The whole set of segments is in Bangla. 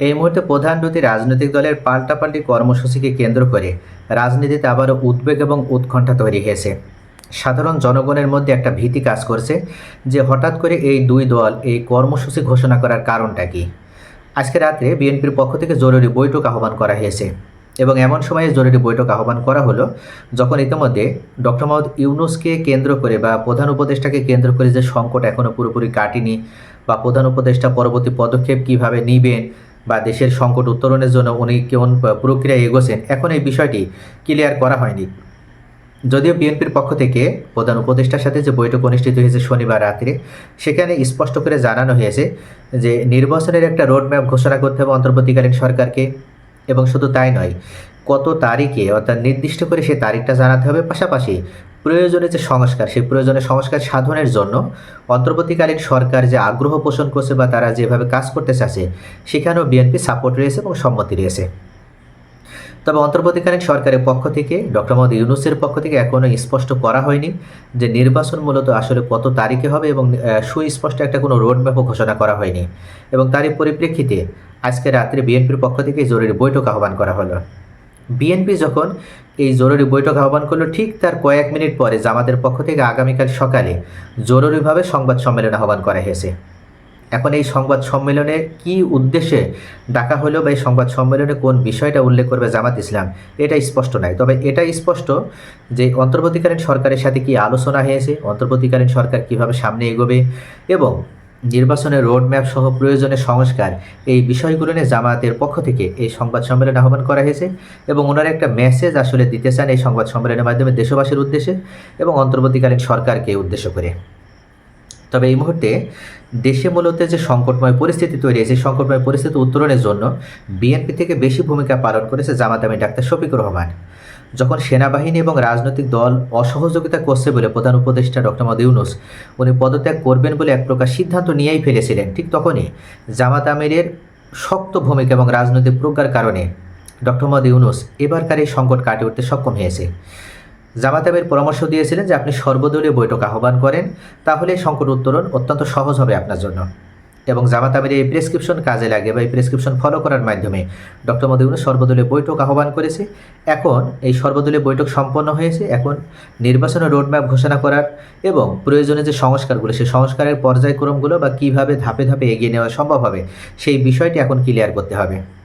এই মুহূর্তে প্রধান দুটি রাজনৈতিক দলের পাল্টাপাল্টি কর্মসূচিকে কেন্দ্র করে রাজনীতিতে আবারও উদ্বেগ এবং উৎকণ্ঠা তৈরি হয়েছে। সাধারণ জনগণের মধ্যে একটা ভীতি কাজ করছে যে হঠাৎ করে এই দুই দল এই কর্মসূচি ঘোষণা করার কারণটা কি? আজকে রাত্রে বিএনপির পক্ষ থেকে জরুরি বৈঠক আহ্বান করা হয়েছে এবং এমন সময়ে জরুরি বৈঠক আহ্বান করা হলো যখন ইতিমধ্যে ডক্টর মোহাম্মদ ইউনুসকে কেন্দ্র করে বা প্রধান উপদেষ্টাকে কেন্দ্র করে যে সংকট এখনও পুরোপুরি কাটেনি বা প্রধান উপদেষ্টা পরবর্তী পদক্ষেপ কীভাবে নেবেন বা দেশের সংকট উত্তরণের জন্য উনি কেমন প্রক্রিয়ায় এগোছেন, এখন এই বিষয়টি ক্লিয়ার করা হয়নি। যদিও বিএনপির পক্ষ থেকে প্রধান উপদেষ্টার সাথে যে বৈঠক অনুষ্ঠিত হয়েছে শনিবার রাত্রে, সেখানে স্পষ্ট করে জানানো হয়েছে যে নির্বাচনের একটা রোডম্যাপ ঘোষণা করতে হবে অন্তর্বর্তীকালীন সরকারকে, এবং শুধু তাই নয়, কত তারিখে অর্থাৎ নির্দিষ্ট করে সেই তারিখটা জানাতে হবে। পাশাপাশি প্রয়োজনে যে সংস্কার, সেই প্রয়োজনে সংস্কার সাধনের জন্য অন্তর্বর্তীকালীন সরকার যে আগ্রহ পোষণ করছে বা তারা যেভাবে কাজ করতে চাচ্ছে সেখানেও বিএনপি সাপোর্ট রয়েছে এবং সম্মতি রয়েছে। তবে অন্তর্বর্তীকালীন সরকারের পক্ষ থেকে, ডক্টর মোহাম্মদ ইউনুসের পক্ষ থেকে এখনও স্পষ্ট করা হয়নি যে নির্বাচন মূলত আসলে কত তারিখে হবে এবং সুস্পষ্ট একটা কোনো রোডম্যাপও ঘোষণা করা হয়নি। এবং তারই পরিপ্রেক্ষিতে আজকে রাত্রে বিএনপির পক্ষ থেকে জরুরি বৈঠক আহ্বান করা হলো। বিএনপি যখন এই জরুরি বৈঠক আহ্বান করল, ঠিক তার কয়েক মিনিট পরে জামাতের পক্ষ থেকে আগামীকাল সকালে জরুরিভাবে সংবাদ সম্মেলন আহ্বান করা হয়েছে। এখন এই সংবাদ সম্মেলনে কি উদ্দেশ্যে ডাকা হলো বা এই সংবাদ সম্মেলনে কোন বিষয়টা উল্লেখ করবে জামাত ইসলাম, এটা স্পষ্ট নয় তবে এটা স্পষ্ট যে অন্তর্বর্তীকালীন সরকারের সাথে কি আলোচনা হয়েছে, অন্তর্বর্তীকালীন সরকার কীভাবে সামনে এগোবে এবং নির্বাচনের রোডম্যাপ সহ প্রয়োজনে সংস্কার, এই বিষয়গুলো নিয়ে জামায়াতের পক্ষ থেকে এই সংবাদ সম্মেলন আহ্বান করা হয়েছে এবং ওনারা একটা মেসেজ আসলে দিতে চান এই সংবাদ সম্মেলনের মাধ্যমে দেশবাসীর উদ্দেশ্যে এবং অন্তর্বর্তীকালীন সরকারকে উদ্দেশ্য করে। তবে এই মুহূর্তে দেশে মূলত যে সংকটময় পরিস্থিতি তৈরি হয়েছে সংকটময় পরিস্থিতি উত্তরণের জন্য বিএনপি থেকে বেশি ভূমিকা পালন করেছে জামাত আমি ডাক্তার শফিকুর রহমান। যখন সেনাবাহিনী এবং রাজনৈতিক দল অসহযোগিতা করছে বলে প্রধান উপদেষ্টা ডক্টর মোহাম্মদ ইউনুস, উনি পদত্যাগ করবেন বলে এক প্রকার সিদ্ধান্ত নিয়েই ফেলেছিলেন। ঠিক তখনই জামাত আমিরের শক্ত ভূমিকা এবং রাজনৈতিক প্রজ্ঞার কারণে ডক্টর মোহাম্মদ ইউনুস এবারকার এই সংকট কাটিয়ে উঠতে সক্ষম হয়েছে। জামাত আমির পরামর্শ দিয়েছিলেন যে আপনি সর্বদলীয় বৈঠক আহ্বান করেন, তাহলে সংকট উত্তরণ অত্যন্ত সহজ হবে আপনার জন্য। এবং জামাত আমির এই প্রেসক্রিপশন কাজে লাগে বা এই প্রেসক্রিপশন ফলো করার মাধ্যমে ডক্টর মদিউন সর্বদলীয় বৈঠক আহ্বান করেছে। এখন এই সর্বদলীয় বৈঠক সম্পন্ন হয়েছে। এখন নির্বাচনের রোডম্যাপ ঘোষণা করার এবং প্রয়োজনে যে সংস্কারগুলো, সেই সংস্কারের পর্যায়ক্রমগুলো বা কীভাবে ধাপে ধাপে এগিয়ে নেওয়া সম্ভব হবে, সেই বিষয়টি এখন ক্লিয়ার করতে হবে।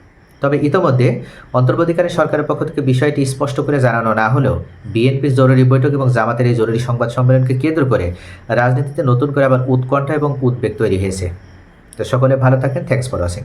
তবে ইতোমধ্যে অন্তর্বর্তীকালীন সরকারের পক্ষ থেকে বিষয়টি স্পষ্ট করে জানানো না হলেও বিএনপির জরুরি বৈঠক এবং জামাতের এই জরুরি সংবাদ সম্মেলনকে কেন্দ্র করে রাজনীতিতে নতুন করে আবার উৎকণ্ঠা এবং উদ্বেগ তৈরি হয়েছে। তো সকলে ভালো থাকেন। Thanks for watching